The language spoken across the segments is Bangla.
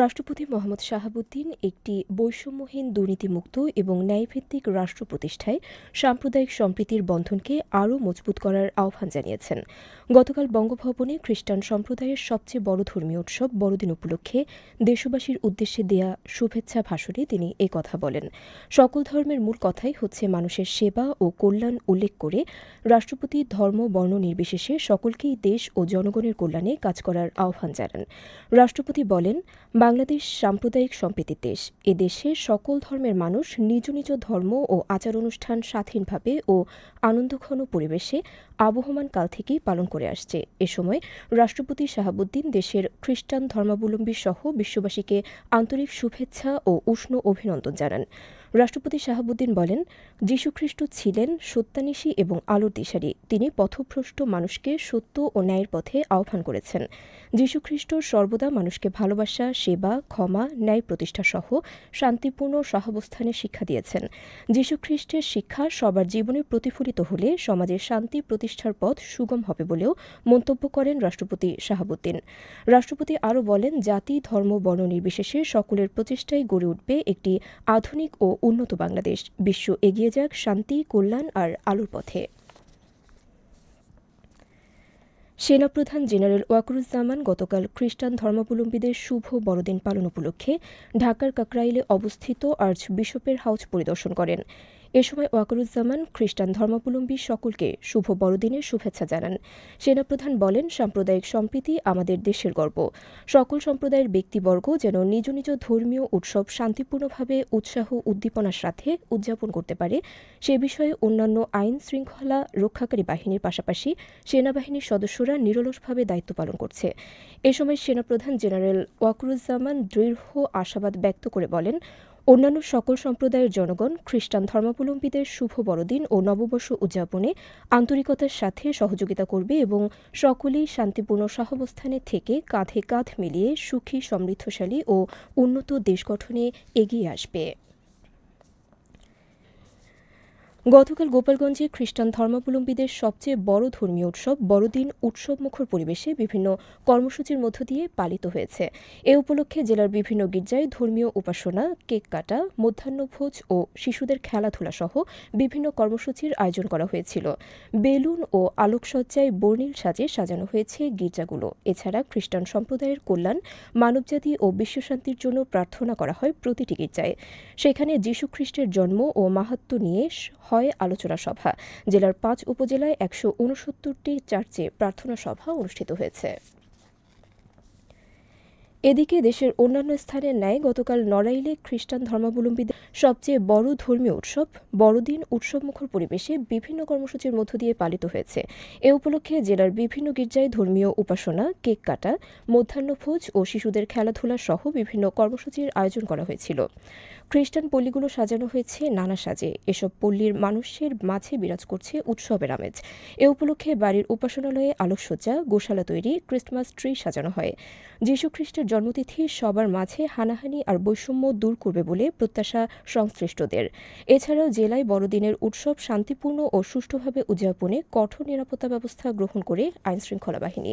রাষ্ট্রপতি মোহাম্মদ শাহাবুদ্দিন একটি বৈষম্যহীন দুর্নীতিমুক্ত এবং ন্যায়ভিত্তিক রাষ্ট্র প্রতিষ্ঠায় সাম্প্রদায়িক সম্প্রীতির বন্ধনকে আরও মজবুত করার আহ্বান জানিয়েছেন। গতকাল বঙ্গভবনে খ্রিস্টান সম্প্রদায়ের সবচেয়ে বড় ধর্মীয় উৎসব বড়দিন উপলক্ষে দেশবাসীর উদ্দেশ্যে দেয়া শুভেচ্ছা ভাষণে তিনি কথা বলেন। সকল ধর্মের মূল কথাই হচ্ছে মানুষের সেবা ও কল্যাণ উল্লেখ করে রাষ্ট্রপতি ধর্ম, বর্ণ নির্বিশেষে সকলকেই দেশ ও জনগণের কল্যাণে কাজ করার আহ্বান জানান। রাষ্ট্রপতি বলেন বাংলাদেশ সাম্প্রদায়িক সম্প্রীতির দেশ। এ সকল ধর্মের মানুষ নিজ নিজ ধর্ম ও আচার অনুষ্ঠান স্বাধীনভাবে ও আনন্দঘন পরিবেশে আবহমান কাল থেকেই পালন করে আসছে। এ সময় রাষ্ট্রপতি শাহাবুদ্দিন দেশের খ্রিস্টান ধর্মাবলম্বী সহ বিশ্ববাসীকে আন্তরিক শুভেচ্ছা ও উষ্ণ অভিনন্দন জানান। রাষ্ট্রপতি শাহাবুদ্দিন বলেন, যীশুখ্রিস্ট ছিলেন সত্যানিশী এবং আলোর দিশারি। তিনি পথভ্রষ্ট মানুষকে সত্য ও ন্যায়ের পথে আহ্বান করেছেন। যীশুখ্রিস্ট সর্বদা মানুষকে ভালোবাসা, সেবা, ক্ষমা, ন্যায় প্রতিষ্ঠা সহ শান্তিপূর্ণ সহাবস্থানের শিক্ষা দিয়েছেন। যীশুখ্রিস্টের শিক্ষা সবার জীবনে প্রতিফলিত হলে সমাজের শান্তি প্রতিষ্ঠার পথ সুগম হবে বলেও মন্তব্য করেন রাষ্ট্রপতি শাহাবুদ্দিন। রাষ্ট্রপতি আরও বলেন, জাতি, ধর্ম, বর্ণ নির্বিশেষে সকলের প্রচেষ্টায় গড়ে উঠবে একটি আধুনিক ও উন্নত বাংলাদেশ। বিশ্ব এগিয়ে যাক শান্তি, কল্যাণ আর আলোর পথে। সেনাপ্রধান জেনারেল ওয়াকরুজ্জামান গতকাল খ্রিস্টান ধর্মাবলম্বীদের শুভ বড়দিন পালন উপলক্ষে ঢাকার কাকরাইলে অবস্থিত আর্চ বিশপের হাউস পরিদর্শন করেন। এ সময় ওয়াকরুজ্জামান খ্রিস্টান ধর্মাবলম্বী সকলকে শুভ বড়দিনের শুভেচ্ছা জানান। সেনাপ্রধান বলেন, সাম্প্রদায়িক সম্প্রীতি আমাদের দেশের গর্ব। সকল সম্প্রদায়ের ব্যক্তিবর্গ যেন নিজ নিজ ধর্মীয় উৎসব শান্তিপূর্ণভাবে উৎসাহ উদ্দীপনার সাথে উদযাপন করতে পারে। সে বিষয়ে অন্যান্য আইন শৃঙ্খলা রক্ষাকারী বাহিনীর পাশাপাশি সেনাবাহিনীর সদস্যরা নিরলসভাবে দায়িত্ব পালন করছে। এ সময় সেনাপ্রধান জেনারেল ওয়াকরুজ্জামান দৃঢ় আশাবাদ ব্যক্ত করে বলেন অন্যান্য সকল সম্প্রদায়ের জনগণ খ্রিস্টান ধর্মাবলম্বীদের শুভ বড়দিন ও নববর্ষ উদযাপনে আন্তরিকতার সাথে সহযোগিতা করবে এবং সকলেই শান্তিপূর্ণ সহাবস্থানে থেকে কাঁধে কাঁধ মিলিয়ে সুখী, সমৃদ্ধশালী ও উন্নত দেশ গঠনে এগিয়ে আসবে। গতকাল গোপালগঞ্জে খ্রিস্টান ধর্মাবলম্বীদের সবচেয়ে বড় ধর্মীয় উৎসব বড়দিন উৎসবমুখর পরিবেশে বিভিন্ন কর্মসূচির মধ্য দিয়ে পালিত হয়েছে। এ উপলক্ষে জেলার বিভিন্ন গির্জায় ধর্মীয় উপাসনা, কেক কাটা, মধ্যাহ্নভোজ ও শিশুদের খেলাধুলা সহ বিভিন্ন কর্মসূচির আয়োজন করা হয়েছিল। বেলুন ও আলোকসজ্জায় বর্ণিল সাজে সাজানো হয়েছে গির্জাগুলো। এছাড়া খ্রিস্টান সম্প্রদায়ের কল্যাণ, মানবজাতি ও বিশ্বশান্তির জন্য প্রার্থনা করা হয় প্রতিটি গির্জায়। সেখানে যীশুখ্রিস্টের জন্ম ও মাহাত্ম নিয়ে হয় আলোচনা সভা। জেলার পাঁচ উপজেলায় একশো উনসত্তরটি চার্চে প্রার্থনা সভা অনুষ্ঠিত হয়েছে। এদিকে দেশের অন্যান্য স্থানের ন্যায় গতকাল নড়াইলে খ্রিস্টান ধর্মাবলম্বীদের সবচেয়ে বড় ধর্মীয় উৎসব, বড়দিন উৎসবমুখর পরিবেশে বিভিন্ন কর্মসূচির মধ্য দিয়ে পালিত হয়েছে। এ উপলক্ষে জেলার বিভিন্ন গির্জায় ধর্মীয় উপাসনা, কেক কাটা মধ্যাহ্নভোজ ও শিশুদের খেলাধুলা সহ বিভিন্ন কর্মসূচির আয়োজন করা হয়েছিল। খ্রিস্টান পল্লীগুলো সাজানো হয়েছে নানা সাজে। এসব পল্লীর মানুষের মাঝে বিরাজ করছে উৎসবের আমেজ। এ উপলক্ষে বাড়ির উপাসনালয়ে আলোকসজ্জা, গোশালা তৈরি, ক্রিসমাস ট্রি সাজানো হয়। যীশুখ্রিস্টের জন্মতিথি সবার মাঝে হানাহানি আর বৈষম্য দূর করবে বলে প্রত্যাশা সংশ্লিষ্টদের। এছাড়াও জেলায় বড়দিনের উৎসব শান্তিপূর্ণ ও সুষ্ঠুভাবে উদযাপনে কঠোর নিরাপত্তা ব্যবস্থা গ্রহণ করে আইনশৃঙ্খলা বাহিনী।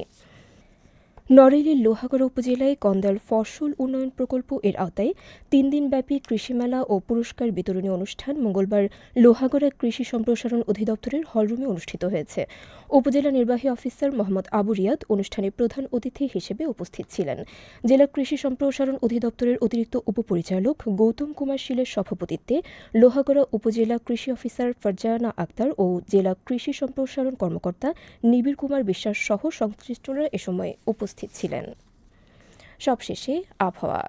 নড়াইলের লোহাগড়া উপজেলায় কন্দাল ফসল উন্নয়ন প্রকল্প এর আওতায় তিন দিনব্যাপী কৃষিমেলা ও পুরস্কার বিতরণী অনুষ্ঠান মঙ্গলবার লোহাগড়া কৃষি সম্প্রসারণ অধিদপ্তরের হলরুমে অনুষ্ঠিত হয়েছে। উপজেলা নির্বাহী অফিসার মোহাম্মদ আবু রিয়াদ অনুষ্ঠানে প্রধান অতিথি হিসেবে উপস্থিত ছিলেন। জেলা কৃষি সম্প্রসারণ অধিদপ্তরের অতিরিক্ত উপপরিচালক গৌতম কুমার শীলের সভাপতিত্বে লোহাগড়া উপজেলা কৃষি অফিসার ফারজানা আক্তার ও জেলা কৃষি সম্প্রসারণ কর্মকর্তা নিবিড় কুমার বিশ্বাস সহ সংশ্লিষ্টরা এ সময় উপস্থিত উপস্থিত ছিলেন। সবশেষে আবহাওয়া।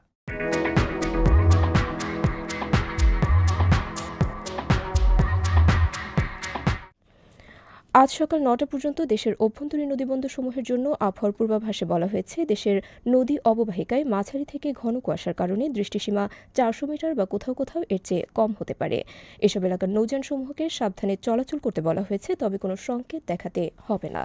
আজ সকাল নটা পর্যন্ত দেশের অভ্যন্তরীণ নদীবন্দরসমূহের জন্য আবহাওয়ার পূর্বাভাসে বলা হয়েছে, দেশের নদী অববাহিকায় মাঝারি থেকে ঘন কুয়াশার কারণে দৃষ্টিসীমা চারশো মিটার বা কোথাও কোথাও এর চেয়ে কম হতে পারে। এসব এলাকার নৌযানসমূহকে সাবধানে চলাচল করতে বলা হয়েছে, তবে কোনো সংকেত দেখাতে হবে না।